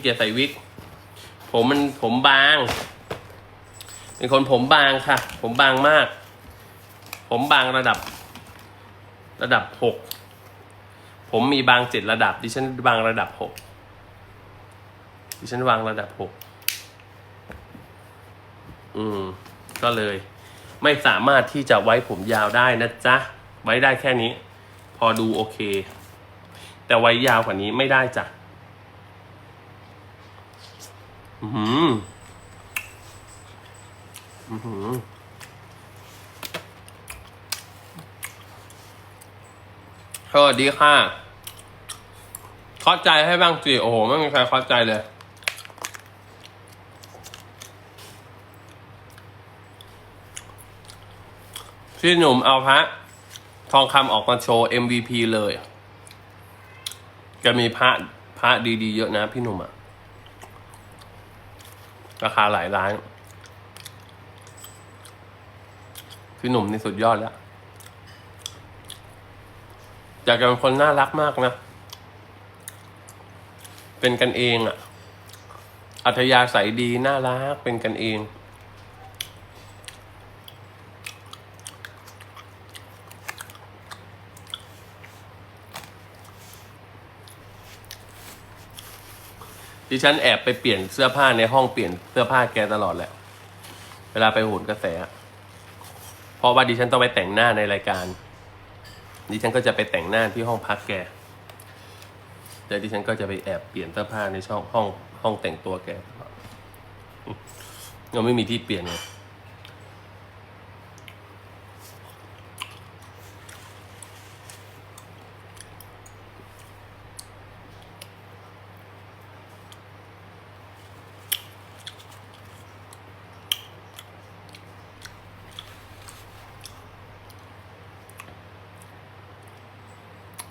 เกียรติใส่วิก ผมมันผมบาง เป็นคนผมบางค่ะ ผมบางมาก ผมบางระดับ ระดับหก ผมมีบางเจ็ดระดับ ดิฉันบางระดับหก ดิฉันวางระดับหก อืม ก็เลย ไม่สามารถที่จะไว้ผมยาวได้นะจ๊ะ ไว้ได้แค่นี้ พอดูโอเค แต่ไว้ยาวกว่านี้ไม่ได้จ้ะ อือหืออือหือสวัสดีค่ะเข้าใจให้บ้างสิ โอ้โห ไม่มีใครเข้าใจเลย พี่หนุ่มเอาพระทองคำออกมาโชว์ MVP เลย จะมีพระพระดีๆ เยอะนะพี่หนุ่มอะ ราคาหลายล้าน พี่หนุ่มนี่สุดยอดแล้วอยากจะเป็นคนน่ารักมากนะ เป็นกันเองอะอัธยาศัยดีน่ารักเป็นกันเอง ดิฉันแอบไปเปลี่ยนเสื้อผ้าในห้องเปลี่ยนเสื้อผ้าแกตลอดแหละ เวลาไปโหนกระแสเพราะว่าดิฉันต้องไปแต่งหน้าในรายการ ดิฉันก็จะไปแต่งหน้าที่ห้องพักแกแต่ดิฉันก็จะไปแอบเปลี่ยนเสื้อผ้าในช่องห้องห้องแต่งตัวแกเราไม่มีที่เปลี่ยนเลย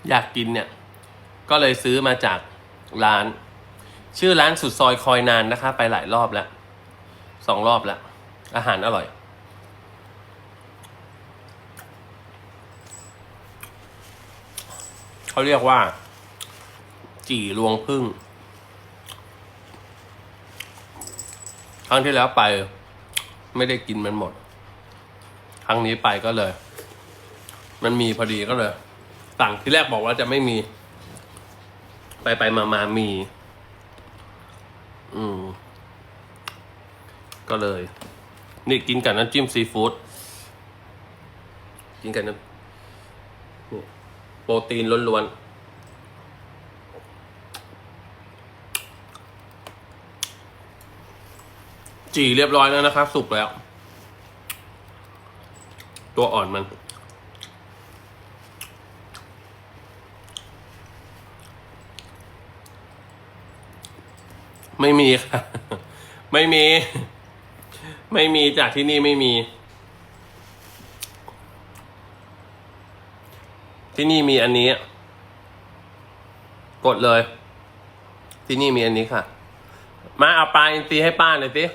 อยากกินเนี่ย ก็เลยซื้อมาจากร้าน ชื่อร้านสุดซอยคอยนานนะคะ ไปหลายรอบแล้วสองรอบแล้ว อาหารอร่อย เขาเรียกว่า จี่รวงพึ่งครั้งที่แล้วไป ไม่ได้กินมันหมด ครั้งนี้ไปก็เลย มันมีพอดีก็เลย สั่งที่แรกบอกว่าจะไม่มี ไปไปมามามี อืม ก็เลย นี่กินกับน้ำจิ้มซีฟู้ดกินกับน้ำโปรตีนล้วนๆจีเรียบร้อยแล้วนะครับ สุกแล้ว ตัวอ่อนมัน ไม่มีค่ะไม่มี ไม่มีจากที่นี่ไม่มี ที่นี่มีอันนี้ กดเลย ที่นี่มีอันนี้ค่ะ มาเอาปลาอินทรีให้ป้าหน่อยสิ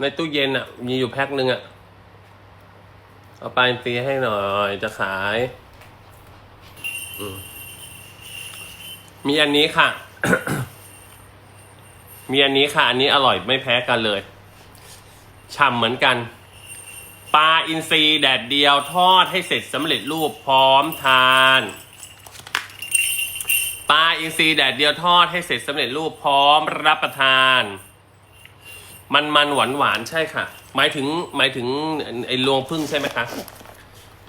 ในตู้เย็นอะ มีอยู่แพ็คหนึ่งอะ เอาปลาอินทรีให้หน่อย จะขายอืมมีอันนี้ค่ะ มีอันนี้ค่ะ อันนี้อร่อยไม่แพ้กันเลยฉ่ำเหมือนกัน ปลาอินทรีแดดเดียวทอดให้เสร็จสำเร็จรูปพร้อมทาน ปลาอินทรีแดดเดียวทอดให้เสร็จสำเร็จรูปพร้อมรับประทาน มันมันหวานหวานใช่ค่ะ หมายถึงหมายถึงไอ้รวงพึ่งใช่ไหมคะ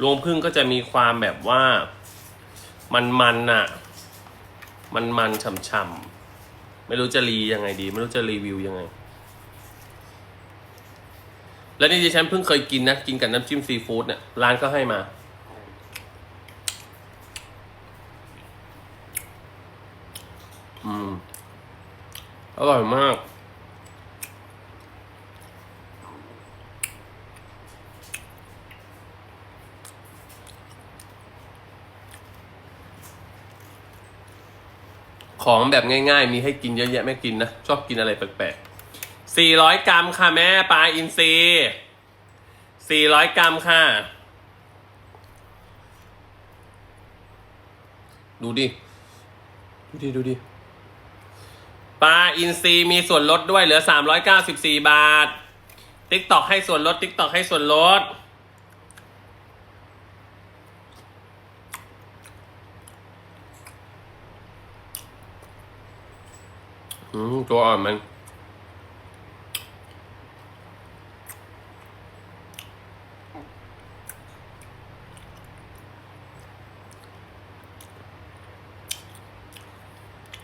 รวงพึ่งก็จะมีความแบบว่า มันมันๆน่ะมันมันฉ่ำๆ ไม่รู้จะรียังไงดี ไม่รู้จะรีวิวยังไง แล้วนี่ดิฉันเพิ่งเคยกินนะ กินกับน้ำจิ้มซีฟู้ดเนี่ยร้านก็ให้มา อืม อร่อยมาก ของแบบง่ายๆ มีให้กินเยอะแยะไม่กินนะ ชอบกินอะไรแปลกๆสี่ร้อยกรัมค่ะแม่ปลาอินทรีสี่ร้อยกรัมค่ะ ดูดิ ดูดิ ดูดิ ปลาอินซีมีส่วนลดด้วยเหลือ 394 บาท ติ๊กตอกให้ส่วนลด ติ๊กตอกให้ส่วนลด อืมตัวอ่อนมัน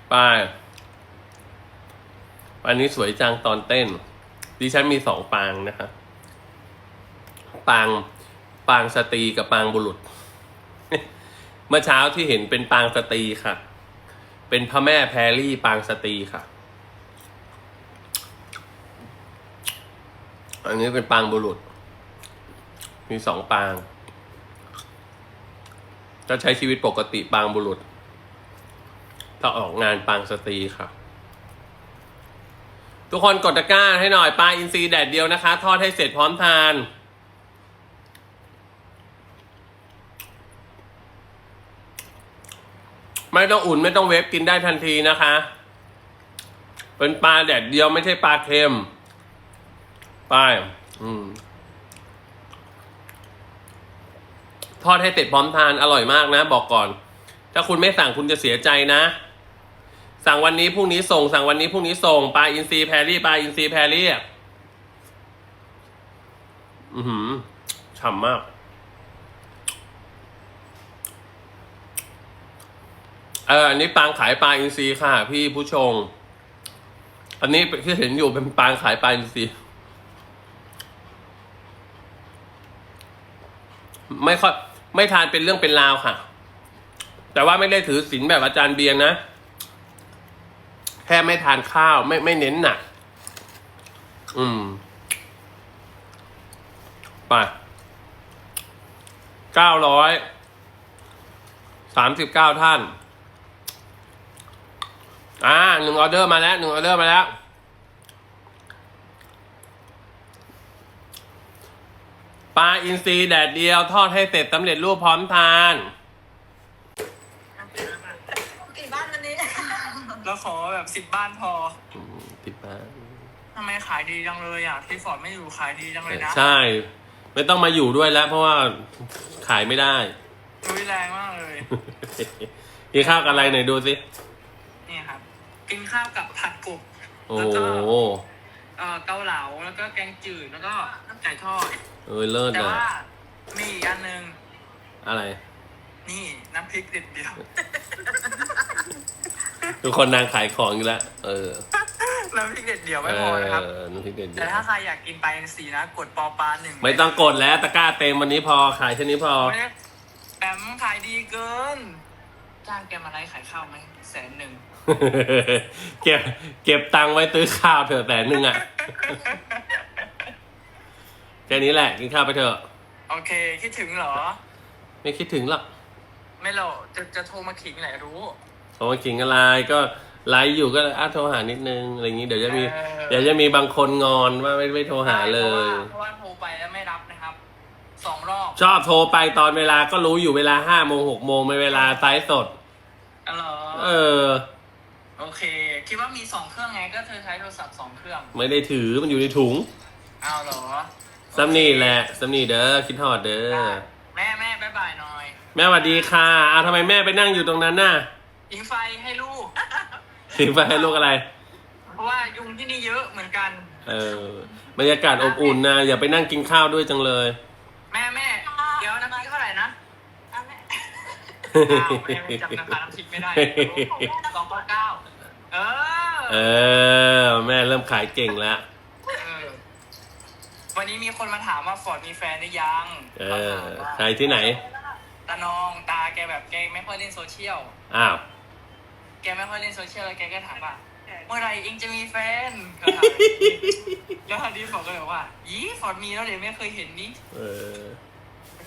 ไป้ายอันนี้สวยจังตอนเต้น ดิฉันมีสองปางนะคะ ปาง ปางสตรีกับปางบุรุษ เมื่อเช้าที่เห็นเป็นปางสตรีค่ะ เป็นพระแม่แพรรี่ปางสตรีค่ะ อันนี้เป็นปางบุรุษ มีสองปางก็ใช้ชีวิตปกติปางบุรุษ ถ้าออกงานปางสตรีค่ะทุกคนกดตะกร้าให้หน่อยปลาอินทรีแดดเดียวนะคะ ทอดให้เสร็จพร้อมทาน ไม่ต้องอุ่นไม่ต้องเวฟกินได้ทันทีนะคะ เป็นปลาแดดเดียวไม่ใช่ปลาเค็ม ปลาอืม ทอดให้เสร็จพร้อมทานอร่อยมากนะ บอกก่อน ถ้าคุณไม่สั่งคุณจะเสียใจนะ สั่งวันนี้พรุ่งนี้ส่ง สั่งวันนี้พรุ่งนี้ส่งปลาอินทรีแพรรี่ปลาอินทรีแพรรี่อะอือหือฉ่ำมาก เอออันนี้ปางขายปลาอินทรีค่ะ พี่ผู้ชง อันนี้ที่เห็นอยู่เป็นปางขายปลาอินท ไม่ค่อยไม่ทานเป็นเรื่องเป็นราวค่ะ แต่ว่าไม่ได้ถือศีลแบบอาจารย์เบียร์นะแค่ไม่ทานข้าวไม่ไม่เน้นหนัก อืม ไปเก้าร้อยสามสิบเก้าท่าน อ่าหนึ่งออเดอร์มาแล้วหนึ่งออเดอร์มาแล้ว ปลาอินทรีแดดเดียวทอดให้เสร็จสำเร็จรูปพร้อมทาน กี่บ้านวันนี้ แล้วขอแบบสิบบ้านพออืมติดมาทำไมขายดีจังเลยอะพี่ฟอร์ดไม่อยู่ขายดีจังเลยนะใช่ ไม่ต้องมาอยู่ด้วยแล้ว เพราะว่าขายไม่ได้รุยแรงมากเลย กินข้าวกับอะไรหน่อยดูสินี่ครับ กินข้าวกับผัดกบโอ้แล้วโหก็ เอ่อเกาเหลาแล้วก็แกงจืดแล้วก็น้ำไก่ทอด เออเลิศแต่นะว่ามีอีกอันหนึ่งอะไร นี่น้ำพริกเด็ดเดียว ทุกคนนางขายของอยู่แล้วเออน้ำพริกเด็ดเดียวเอไม่พอนะครับอน้ำพริกเด็ดเดีแต่ยวถ้าใครอยากกินปลาอินทรีนะ กดปอปลาหนึ่งไม่ต้องกดแล้วตะกร้าเต็มวันนี้พอขายแค่นี้พอโอ้ยแอมขายดีเกิน จ้างแกมาไลฟ์ขายข้าวไหม แสนหนึ่งเก็บเก็บตังค์ไว้ซื้อข้าวเถอะแต่หนึ่งอะแค่นี้แหละกินข้าวไปเถอะ โอเค คิดถึงเหรอ ไม่คิดถึงหรอกไม่หรอกจะจะโทรมาขิงแหละรู้เพราะว่ากินอะไรก็ไลฟ์อยู่ก็อะโทรหานิดนึงอะไรอย่างนี้เดี๋ยวจะมีเออเดี๋ยวจะมีบางคนงอนว่าไม่ไม่โทรหาเลยใช่เพราะว่าเพราะว่าโทรไปแล้วไม่รับนะครับสองรอบ ชอบโทรไปตอนเวลาก็รู้อยู่เวลาห้าโมงหกโมงเป็นเวลาไซส์สด อ๋อเหรอเออ โอเค คิดว่ามีสองเครื่องไงก็เธอใช้โทรศัพท์สองเครื่องไม่ได้ถือมันอยู่ในถุงเอาเหรอซัมนี่แหละซัมนี่เด้อคิดฮอดเด้อได้แม่แม่บายบายหน่อยแม่สวัสดีค่ะอ้าวทำไมแม่ไปนั่งอยู่ตรงนั้นน่ะยิงไฟให้ลูก ถึงไปให้ลูกอะไร เพราะว่ายุงที่นี่เยอะเหมือนกัน เออบรรยากาศอบอุ่นนะอย่าไปนั่งกินข้าวด้วยจังเลย แม่แม่เดี๋ยวน้ำพริกเท่าไหร่นะ อะแม่ อ้าวแม่ไม่จำราคาน้ำพริกไม่ได้สองเก้าเออ เออ แม่เริ่มขายเก่งแล้ว เออ วันนี้มีคนมาถามว่าฟอร์ดมีแฟนหรือยังเอขาอถามว่าใครที่ไหน ตานองตาแกแบบแกไม่ค่อยเล่นโซเชียล อ้าว แกไม่ค่อยเล่นโซเชียลแล้วแกก็ถามว่าเมื่อไหรเองจะมีแฟนก็ถามแบบนี้แล้วทันทีฟอร์ดก็เลยบอกว่ายี่ฟอร์ดมีแล้วเดี๋ยวไม่เคยเห็นนี่เออ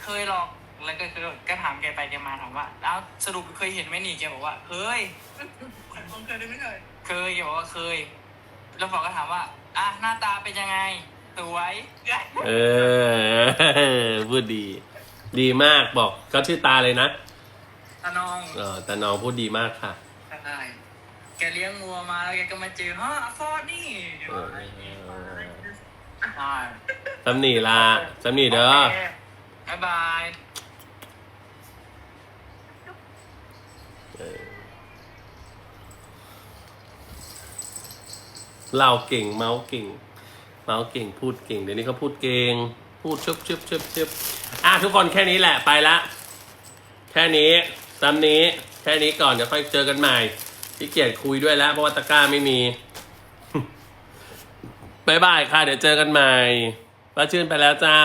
เคยหรอก แล้วก็คือก็ถามแกไปแกมาถามว่า แล้วสรุปเคยเห็นไหมนี่แกบอกว่าเคยผมเคยได้ไม่เคยเคยแกบอกว่าเคย แล้วฟอร์ดก็ถามว่าอะหน้าตาเป็นยังไงสวยเออพูดดี ดีมากบอกเขาชื่อตาเลยนะตานองเออแต่น้องพูดดีมากค่ะใช่แกเลี้ยงงัวมาแล้วแกก็มาเจอฮะฟอร์ดนี่เออใช่สำนีละสำนีเด้อบ๊ายบาย เราเก่งเมาส์เก่ง เมาส์เก่งพูดเก่ง เดี๋ยวนี้เขาพูดเก่ง พูดชึบชึบชึบชึบอะทุกคนแค่นี้แหละไปละ แค่นี้ซ้ำนี้แค่นี้ก่อนเดี๋ยวค่อยเจอกันใหม่พี่เกียรติคุยด้วยแล้ว เพราะว่าตะกร้าไม่มีบายบายค่ะ เดี๋ยวเจอกันใหม่ป้าชื่นไปแล้วจ้า